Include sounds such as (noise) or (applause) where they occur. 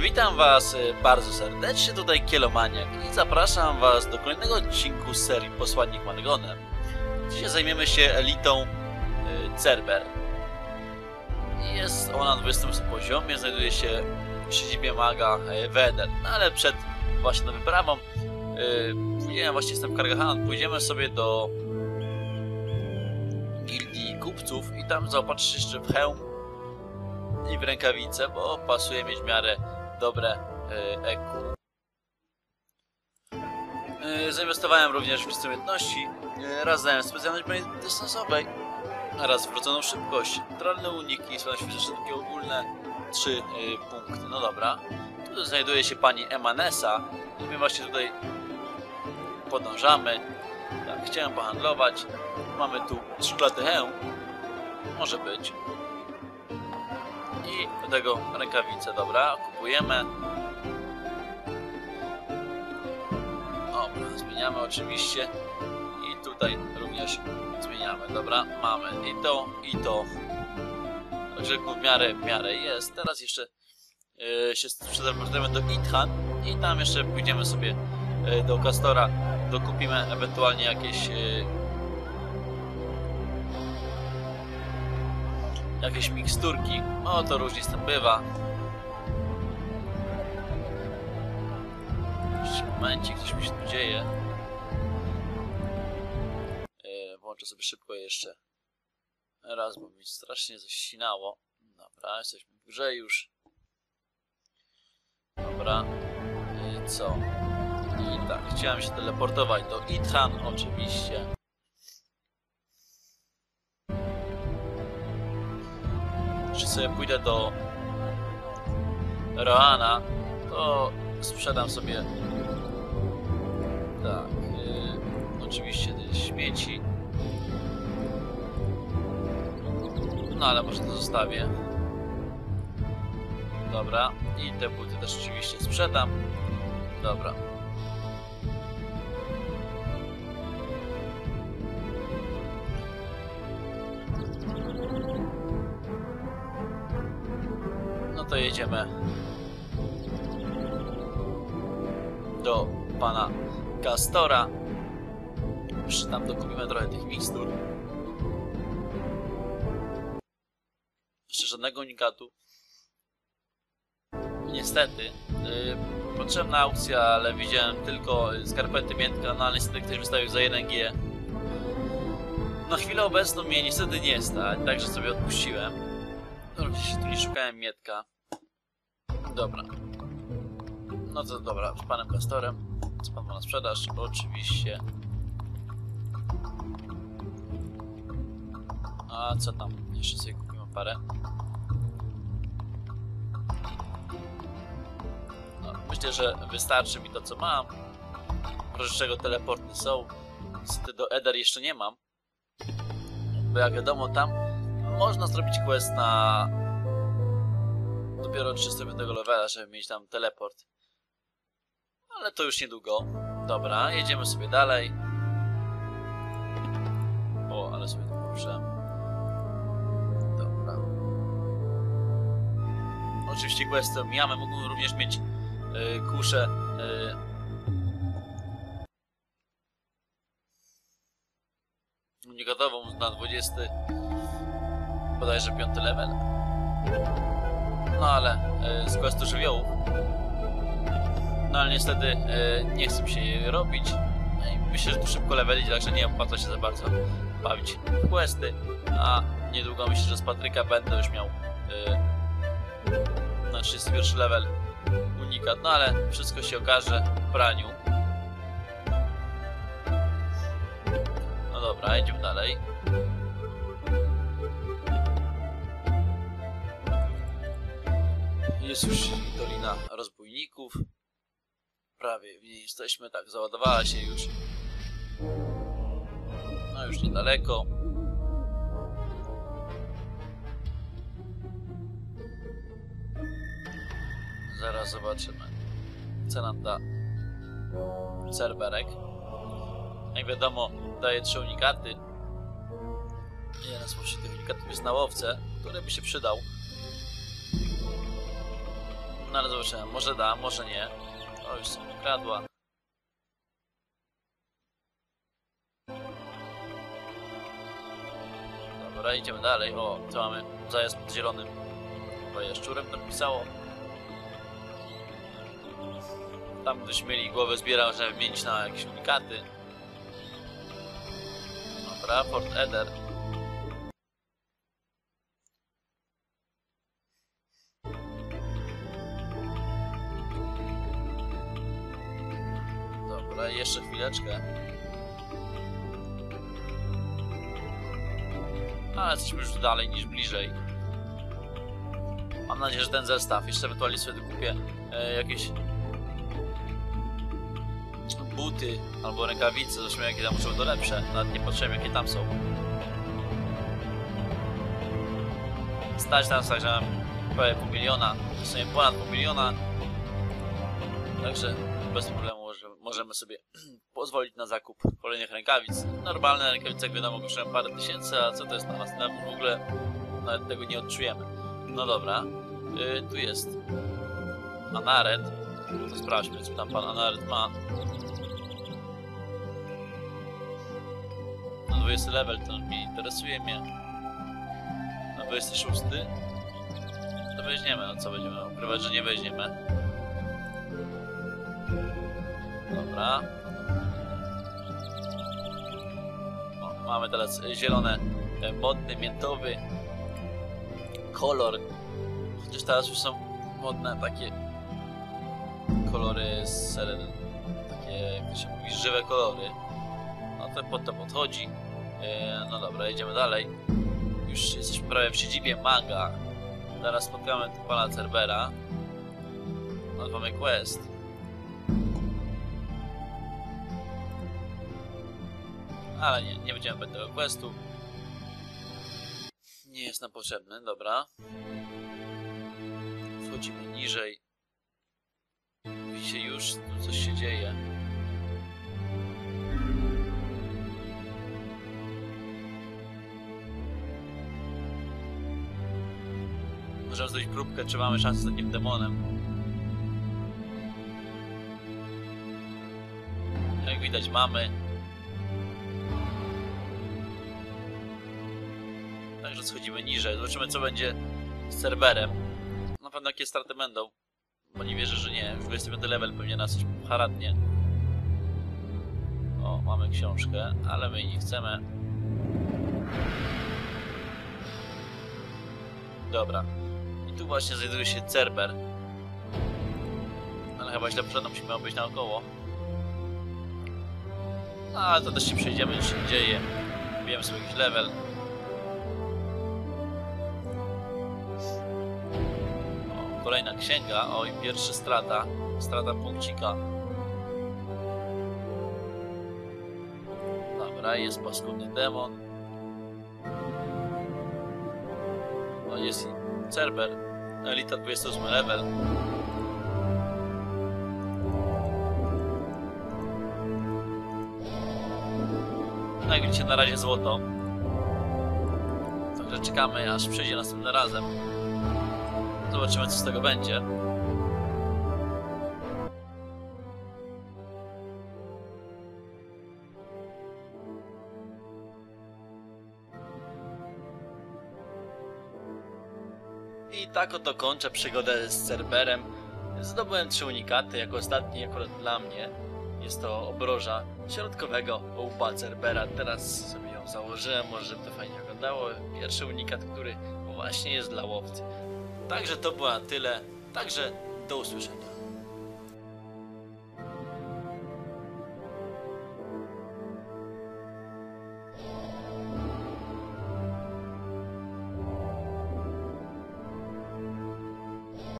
Witam Was e, bardzo serdecznie, tutaj Kielomaniak i zapraszam Was do kolejnego odcinku serii Posłannik Margonem. Dzisiaj zajmiemy się elitą y, Cerber. Jest ona na 20 poziomie, znajduje się w siedzibie maga e, Weder. No ale przed właśnie wyprawą, y, pójdziemy, właśnie jestem w Kargahan, pójdziemy sobie do gildii kupców i tam zaopatrzyć się w hełm i w rękawice, bo pasuje mieć w miarę dobre EQ. Y, Zainwestowałem również w czyste umiejętności, y, raz dałem specjalność broni dystansowej, raz wrodzoną szybkość, naturalne uniki, sprawność fizyczna, takie ogólne 3 y, punkty. No dobra. Tu znajduje się pani Emanesa i my właśnie tutaj podążamy. Tak, chciałem pohandlować. Mamy tu skrzydlaty hełm. Może być. I do tego rękawice, dobra, kupujemy. Dobra, zmieniamy oczywiście. I tutaj również zmieniamy, dobra, mamy i to, i to. Także w miarę, w miarę jest. Teraz jeszcze yy, się przetransportujemy do Ithan i tam jeszcze pójdziemy sobie yy, do Kastora, dokupimy ewentualnie jakieś jakieś miksturki. No to różnie z tym bywa. Jeszcze momencik, coś mi się tu dzieje. Yy, włączę sobie szybko jeszcze raz, bo mi strasznie zaścinało. Dobra, jesteśmy w grze już. Dobra. I co? I tak, chciałem się teleportować do Ithan, oczywiście. Czy sobie pójdę do Roana, to sprzedam sobie tak, yy, oczywiście te śmieci. No ale może to zostawię. Dobra. I te buty też oczywiście sprzedam. Dobra. To jedziemy do pana Castora. Jeszcze tam dokupimy trochę tych mikstur. Jeszcze żadnego unikatu. Niestety. Yy, potrzebna aukcja, ale widziałem tylko skarpety miętka, no niestety ktoś wystawił za 1G. Na chwilę obecną mnie niestety nie stać, także sobie odpuściłem. Oczywiście tu nie szukałem mietka. Dobra. No to dobra, z panem Castorem. Co pan ma na sprzedaż? Oczywiście. A co tam? Jeszcze sobie kupimy parę. No, myślę, że wystarczy mi to, co mam. Proszę czego teleporty są. Niestety do Eder jeszcze nie mam. Bo jak wiadomo, tam można zrobić quest na dopiero 35 levela, żeby mieć tam teleport. Ale to już niedługo. Dobra, jedziemy sobie dalej. O, ale sobie to poruszę. Dobra. Oczywiście questy omijamy. Mógłbym również mieć yy, kuszę yy, unikatową na 20 bodajże 5 level. No ale yy, z questu żywiołów no ale niestety e, nie chcę mi się jej robić. No myślę, że tu szybko levelić, także nie opłaca się za bardzo bawić w questy. A niedługo myślę, że z Patryka będę już miał e, na 31 level unikat. No ale wszystko się okaże w praniu. No dobra, idziemy dalej. Jest już Dolina Rozbójników prawie w niej jesteśmy, tak, załadowała się już. No już niedaleko. Zaraz zobaczymy. Co nam da Cerberek. Jak wiadomo, daje trzy unikaty. Jeden z tych unikatów jest na łowce, który by się przydał. No ale zobaczymy, może da, może nie. O, już są kradła. Dobra, idziemy dalej. O, co mamy? Zajazd pod zielonym. Chyba jaszczurem tam pisało. Tam ktoś mieli głowę zbierał, żeby wymienić na jakieś unikaty. Dobra, Fort Eder. Chwileczkę. Ale jesteśmy już dalej niż bliżej. Mam nadzieję, że ten zestaw, jeszcze ewentualnie sobie kupię e, jakieś buty albo rękawice, zobaczymy jakie tam muszą to lepsze. Nawet nie patrzyłem jakie tam są. Stać tak, że mam prawie pół miliona, w sumie ponad pół miliona. Także bez problemu może, możemy sobie (clears throat) pozwolić na zakup kolejnych rękawic. Normalne rękawice, jak wiadomo, kosztują parę tysięcy, a co to jest na nas? Nawet w ogóle nawet tego nie odczujemy. No dobra, yy, tu jest Anaret. To sprawdźmy, co tam pan Anaret ma. Na 20 level to nie interesuje mnie. Na 26 to weźmiemy, no co będziemy ukrywać, że nie weźmiemy. Dobra. O, mamy teraz zielone, e, modny, miętowy kolor. Chociaż teraz już są modne takie kolory seren, takie, jak się mówi, żywe kolory. No to pod to podchodzi. E, no dobra, idziemy dalej. Już jesteśmy prawie w siedzibie manga. Zaraz spotkamy pana Cerbera. Mamy quest. Ale nie, nie będziemy brać tego questu. Nie jest nam potrzebny, dobra. Wchodzimy niżej. Widzicie już, tu coś się dzieje. Możemy zrobić próbkę, czy mamy szansę z takim demonem. Jak widać mamy. Schodzimy niżej. Zobaczymy co będzie z serwerem. Na pewno jakie straty będą. Bo nie wierzę, że nie. Już 25 level pewnie nas coś haratnie. O, mamy książkę, ale my nie chcemy. Dobra. I tu właśnie znajduje się Cerber. Ale chyba źle przed musimy obejść naokoło. No, ale to też się przejdziemy, nic się dzieje. Bijemy sobie jakiś level. Kolejna księga. O, i pierwszy strata. Strata punkcika. Dobra, jest paskudny demon. O, jest Cerber. Elita 28 level. No jak widzicie, na razie złoto. Także czekamy, aż przyjdzie następnym razem. Zobaczymy, co z tego będzie. I tak oto kończę przygodę z Cerberem. Zdobyłem trzy unikaty, jako ostatni akurat dla mnie. Jest to obroża środkowego łupa Cerbera. Teraz sobie ją założyłem, może żeby to fajnie wyglądało. Pierwszy unikat, który właśnie jest dla łowcy. Także to było na tyle. Także do usłyszenia.